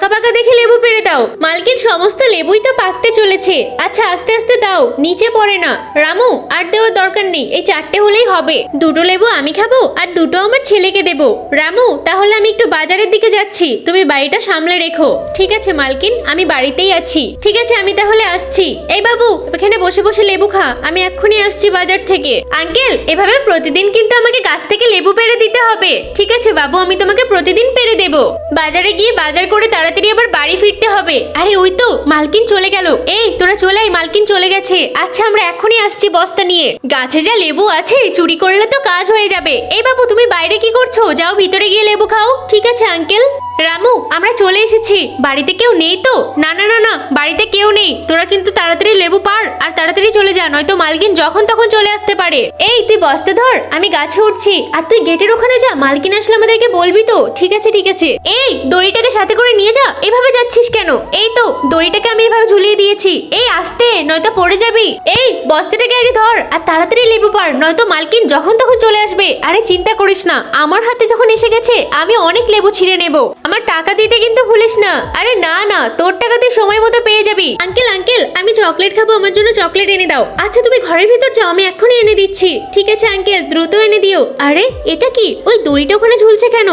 পাকা পাকা দেখে লেবু পেরে দাও। মালকিন সমস্ত লেবুই তো পাকতে চলেছে। আচ্ছা আস্তে আস্তে দাও, নিচে পড়ে না। রামু, আর দেওয়ার দরকার নেই, এই চারটে হলেই হবে। দুটো লেবু আমি খাব, আর দুটো আমার ছেলেকে দেবো। রামু, তাহলে আমি একটু বাজারের দিকে যাচ্ছি। তুমি বাড়িটা সামলে রেখো। ঠিক আছে, মালকিন, আমি বাড়িতেই আছি। ঠিক আছে, আমি তাহলে আসছি। এই বাবু, এখানে বসে বসে লেবু খা। আমি এক্ষুনি আসছি বাজার থেকে। আঙ্কেল, এভাবে প্রতিদিন কিন্তু আমাকে গাছ থেকে লেবু পেরে দিতে হবে। ঠিক আছে, বাবু, আমি তোমাকে প্রতিদিন পেরে দেব। বাজারে গিয়ে বাজার করে তাড়াতাড়ি আবার বাড়ি ফিরতে হবে। আরে, ওই তো, মালকিন চলে গেল। এই, তোরা চলে আয়, মালকিন চলে গেছে। আচ্ছা আমরা এখনই আসছি বস্তা নিয়ে। গাছে যা লেবু আছে, চুরি করলে তো কাজ হয়ে যাবে। এই বাবু, তুমি বাইরে কি করছ? যাও ভিতরে গিয়ে লেবু খাও। ঠিক আছে, আঙ্কেল। রামু, আমরা চলে এসেছি। বাড়িতে কেউ নেই তো? না না না না, বাড়িতে কেউ নেই। তোরা কিন্তু তাড়াতাড়ি লেবু পার তাড়াতাড়ি চলে যা, নয়তো মালকিন যখন তখন চলে আসতে পারে। এই, তুই বস্তা ধর, আমি গাছে উঠছি। আর তুই গেটের ওখানে যা, মালকিন আসলে আমাদেরকে বলবি তো? ঠিক আছে ঠিক আছে। এই, দড়িটাকে সাথে করে নিয়ে যা, এভাবে যাচ্ছিস কেন? এই তো, দড়িটাকে আমি এভাবে ঝুলিয়ে দিয়েছি। এই, আস্তে, নয়তো পড়ে যাবি। এই, বস্তাটাকে আগে ধর, আর তাড়াতাড়ি লেবু পার নয়তো মালকিন যখন তখন চলে আসবে। আরে, চিন্তা করিস না, আমার হাতে যখন এসে গেছে, আমি অনেক লেবু ছিঁড়ে নেব। আমার টাকা দিতে কিন্তু ভুলিস না। আরে, না না, তোর টাকা দিয়ে সময় মতো পেয়ে যাবি। আঙ্কেল আঙ্কেল, আমি চকলেট খাব, আমার জন্য চকলেট এনে দাও। আচ্ছা তুমি ঘরের ভিতর যাও, আমি এক্ষুনি এনে দিচ্ছি। ঠিক আছে, আঙ্কেল, দ্রুত এনে দিও। আরে, এটা কি? ওই দড়িটা ওখানে ঝুলছে কেন?